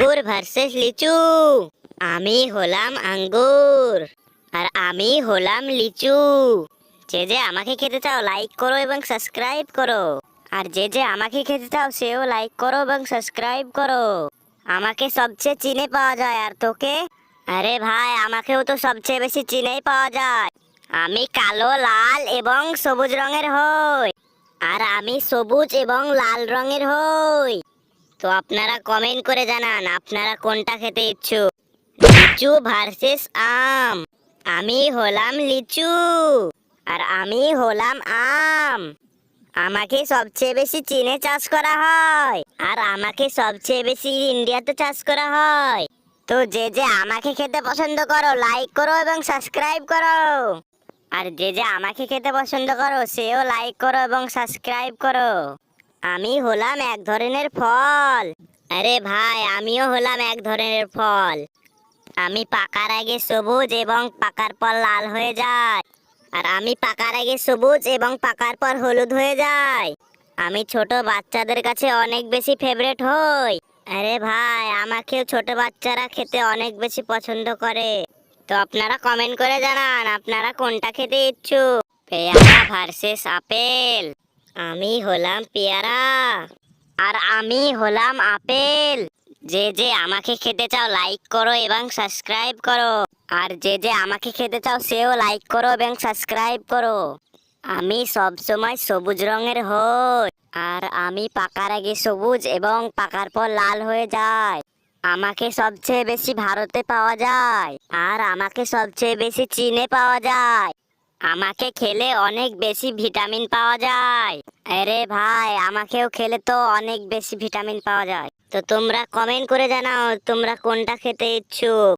আঙ্গুর ভার্সেস লিচু। আমি হলাম আঙ্গুর, আর আমি হলাম লিচু। যে যে আমাকে খেতে চাও লাইক করো এবং সাবস্ক্রাইব করো। আর যে যে আমাকে খেতে চাও, সেও লাইক করো এবং সাবস্ক্রাইব করো। আমাকে সবচেয়ে চিনে পাওয়া যায়, আর তোকে? আরে ভাই, আমাকেও তো সবচেয়ে বেশি চিনেই পাওয়া যায়। আমি কালো, লাল এবং সবুজ রঙের হই, আর আমি সবুজ এবং লাল রঙের হই। তো আপনারা কমেন্ট করে জানান, আপনারা কোনটা খেতে ইচ্ছুক? লিচু ভার্সেস আম। আমি হলাম লিচু, আর আমি হলাম আম। আমাকে সবচেয়ে বেশি চীনে চাষ করা হয়, আর আমাকে সবচেয়ে বেশি ইন্ডিয়াতে চাষ করা হয়। তো যে যে আমাকে খেতে পছন্দ করো লাইক করো এবং সাবস্ক্রাইব করো। আর যে যে আমাকে খেতে পছন্দ করো, সেও লাইক করো এবং সাবস্ক্রাইব করো। আমি হলাম এক ধরনের ফল। আরে ভাই, আমিও হলাম এক ধরনের ফল। আমি পাকার আগে সবুজ এবং পাকার পর লাল হয়ে যায়। আর আমি পাকার আগে সবুজ এবং পাকার পর হলুদ হয়ে যায়। আমি ছোট বাচ্চাদের কাছে অনেক বেশি ফেভারেট হই। আরে ভাই, আমাকেও ছোট বাচ্চারা খেতে অনেক বেশি পছন্দ করে। তো আপনারা কমেন্ট করে জানান, আপনারা কোনটা খেতে ইচ্ছুক? পেয়ারা ভার্সেস আপেল। আমি হলাম পেয়ারা। আর আমি হলাম আপেল। যে যে আমাকে খেতে চাও লাইক করো এবং সাবস্ক্রাইব করো। আর যে যে আমাকে খেতে চাও, সেও লাইক করো এবং সাবস্ক্রাইব করো। আমি সব সময় সবুজ রঙের হই। আর আমি পাকার আগে সবুজ এবং পাকার পর লাল হয়ে যায়। আমাকে সবচেয়ে বেশি ভারতে পাওয়া যায়। আর আমাকে সবচেয়ে বেশি চীনে পাওয়া যায়। আমাকে খেলে অনেক বেশি ভিটামিন পাওয়া যায়। আরে ভাই, আমাকেও খেলে তো অনেক বেশি ভিটামিন পাওয়া যায়। তো তোমরা কমেন্ট করে জানাও, তোমরা কোনটা খেতে ইচ্ছুক?